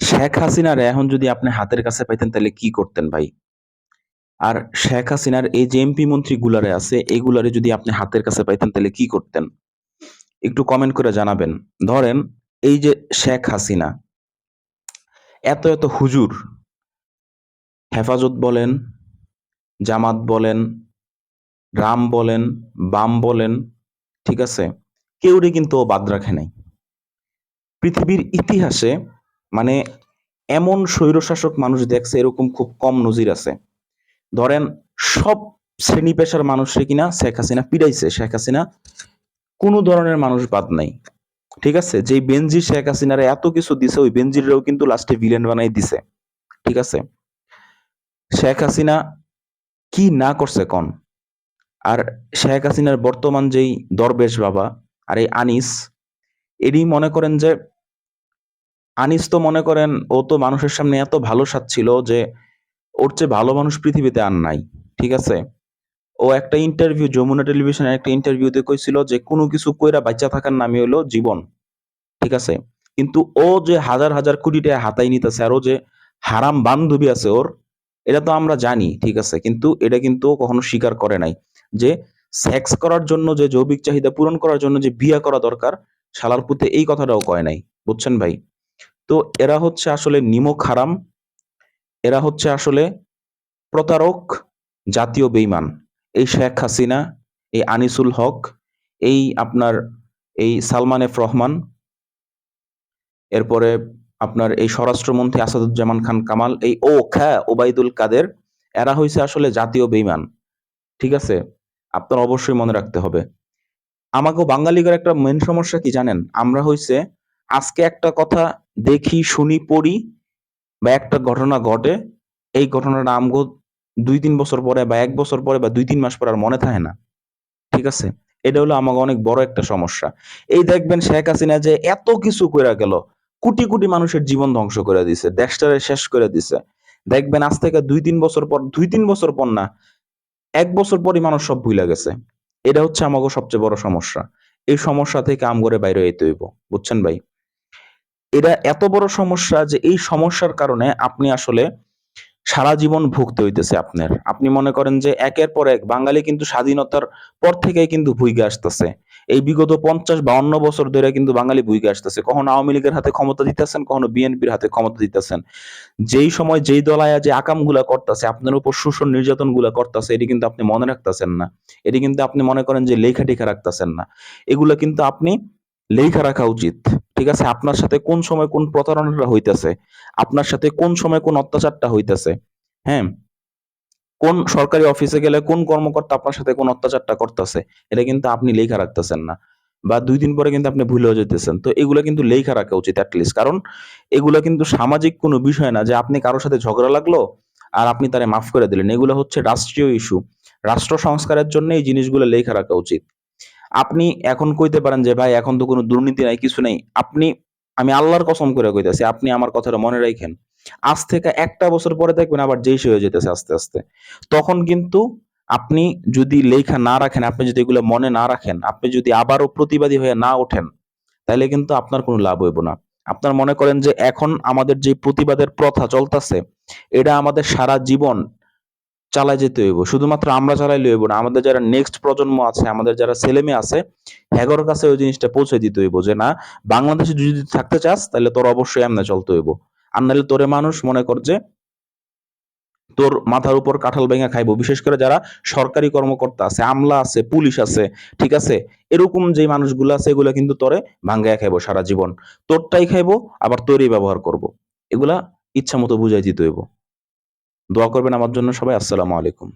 শেখ হাসিনার এখন যদি আপনি হাতের কাছে পাইতেন, তাহলে কি করতেন ভাই? আর শেখ হাসিনার এই যে এমপি মন্ত্রী গুলারে আছে, এগুলারে যদি আপনি হাতের কাছে পাইতেন, তাহলে কি করতেন? একটু কমেন্ট করে জানাবেন। ধরেন, এই যে শেখ হাসিনা, এত এত হুজুর, হেফাজত বলেন, জামাত বলেন, রাম বলেন, বাম বলেন, ঠিক আছে? কেউরে কিন্তু ও বাদ রাখে নাই। পৃথিবীর ইতিহাসে এমন স্বৈরশাসক মানুষ দেখছে এরকম খুব কম নজির আছে। ধরেন সব শ্রেণি পেশার মানুষরে কিনা শেখ হাসিনা পিড়াইছে। শেখ হাসিনা কোনো ধরনের মানুষ বাদ নাই। ঠিক আছে? যে বেনজি শেখ হাসিনারে এত কিছু দিছে, ওই বেনজিরেও কিন্তু লাস্টে ভিলেন বানাই দিছে। ঠিক আছে? শেখ হাসিনা কি না করছে কন? আর শেখ হাসিনার বর্তমান যেই দরবেশ বাবা, আর এই আনিস, এরই মনে করেন যে আনিস তো মনে করেন, ও তো মানুষের সামনে এত ভালো ছিল যে, ওর চেয়ে ভালো মানুষ পৃথিবীতে আর নাই, ঠিক আছে? ও একটা ইন্টারভিউ যমুনা টেলিভিশনের একটা ইন্টারভিউতে কইছিল যে, কোনো কিছু কইরা বাচ্চা থাকার নামই হলো জীবন, ঠিক আছে? কিন্তু ও যে হাজার হাজার কোটি টাকা হাতাই নিতেছে আর ও যে হারাম বান্ধবী আছে ওর, এটা তো আমরা জানি, ঠিক আছে? কিন্তু এটা কিন্তু কখনো স্বীকার করে নাই যে সেক্স করার জন্য, যে জৈবিক চাহিদা পূরণ করার জন্য যে বিয়া করা দরকার, শালার পুতে এই কথাটাও কয় নাই, বুঝছেন ভাই? তো এরা হচ্ছে আসলে নিমক হারাম এরা হচ্ছে আসলে প্রতারক, জাতীয় বেইমান। এই শেখ হাসিনা, এই আনিসুল হক, এই আপনার এই সালমান এফ রহমান, এরপরে আপনার এই স্বরাষ্ট্রমন্ত্রী আসাদুজ্জামান খান কামাল, এই ও খ্যা ওবায়দুল কাদের, এরা হয়েছে আসলে জাতীয় বেইমান। ঠিক আছে? আপনার অবশ্যই মনে রাখতে হবে। আমাকেও বাঙালিগের একটা মেন সমস্যা কি জানেন? আমরা হইছে আজকে একটা কথা দেখি, শুনি, পড়ি বা একটা ঘটনা ঘটে। এই ঘটনাটা আমগো দুই তিন বছর পরে বা এক বছর পরে বা দুই তিন মাস পরে আর মনে থাকে না। ঠিক আছে? এটা হলো আমাকে অনেক বড় একটা সমস্যা। এই দেখবেন শেখ হাসিনা যে এত কিছু কইরা গেল, কোটি কোটি মানুষের জীবন ধ্বংস করে দিছে, দেশটারে শেষ করে দিছে। দেখবেন আজ থেকে দুই তিন বছর পর, দুই তিন বছর পর না, এক বছর পরই মানুষ সব ভুলে গেছে। এটা হচ্ছে আমাকে সবচেয়ে বড় সমস্যা। এই সমস্যা থেকে আম করে বাইরে হইতে হইব। বুঝছেন ভাই? এটা এত বড় সমস্যা যে এই সমস্যার কারণে আপনি আসলে সারা জীবন ভুগতে হইতেছে আপনার। আপনি মনে করেন যে একের পর এক বাঙালি কিন্তু স্বাধীনতার পর থেকেই কিন্তু ভুইগে আসতেছে। এই বিগত পঞ্চাশ বাউন্ন বছর ধরে কিন্তু বাঙালি ভুইগে আসতেছে। কখনো আওয়ামী লীগের হাতে ক্ষমতা দিতেছেন, কখনো বিএনপির হাতে ক্ষমতা দিতেছেন। যেই সময় যেই দলায়া যে আকামগুলা করতেছে, আপনার উপর শোষণ নির্যাতনগুলা করতেছে, এটি কিন্তু আপনি মনে রাখতেছেন না। এটি কিন্তু আপনি মনে করেন যে লেখা টেখা রাখতেছেন না। এগুলা কিন্তু আপনি লেখা রাখা উচিত। ঠিক আছে? আপনার সাথে কোন সময় কোন প্রতারণাটা হইতেছে? আপনার সাথে কোন সময় কোন অত্যাচারটা হইতেছে? হ্যাঁ? কোন সরকারি অফিসে গেলে কোন কর্মকর্তা আপনার সাথে কোন অত্যাচারটা করতেছে? এটা কিন্তু আপনি লেখা রাখতেছেন না। বা দুই দিন পরে কিন্তু আপনি ভুলেও যেতেছেন তো এগুলো কিন্তু লেখা রাখা উচিত অ্যাটলিস্ট কারণ এগুলো কিন্তু সামাজিক কোনো বিষয় না যে আপনি কারোর সাথে ঝগড়া লাগল আর আপনি তারে মাফ করে দিলেন। এগুলো হচ্ছে রাষ্ট্রীয় ইস্যু রাষ্ট্র সংস্কারের জন্য এই জিনিসগুলো লেখা রাখা উচিত। আপনি এখন কইতে পারেন যে, ভাই, এখন তো কোনো দুর্নীতি নাই, কিছু নাই। আপনি, আমি আল্লাহর কসম করে কইতেছি, আপনি আমার কথাটা মনে রাখেন আজ থেকে একটা বছর পরে দেখবেন আবার যেই হয়ে যেতেছে আস্তে আস্তে। তখন কিন্তু আপনি যদি লেখা না রাখেন, আপনি যদি এগুলো মনে না রাখেন, আপনি যদি আবারও প্রতিবাদী হয়ে না ওঠেন তাহলে কিন্তু আপনার কোনো লাভ হইব না। আপনার মনে করেন যে, এখন আমাদের যে প্রতিবাদের প্রথা চলতেছে, এটা আমাদের সারা জীবন চালাই যেতে হইব। শুধুমাত্র আমরা চালাইলে হইব না, আমাদের যারা নেক্সট প্রজন্ম আছে, আমাদের যারা ছেলে মেয়ে আছে হ্যাগর কাছে ওই জিনিসটা পৌঁছে দিতে হইব যে, না, বাংলাদেশে যদি থাকতে চাস, তাহলে তোর অবশ্যই এমনি চলতে হইব। আর নাহলে তোরে মানুষ মনে কর যে, তোর মাথার উপর কাঁঠাল ভেঙে খাইবো। বিশেষ করে যারা সরকারি কর্মকর্তা আছে, আমলা আছে, পুলিশ আছে, ঠিক আছে? এরকম যে মানুষগুলো আছে, এগুলা কিন্তু তোরে ভাঙ্গায় খাইবো সারা জীবন। তোরটাই খাইবো, আবার তোরই ব্যবহার করব। এগুলা ইচ্ছা মতো বুঝাই দিতে হইব। দোয়া করবেন আমার জন্য সবাই আসসালামু আলাইকুম।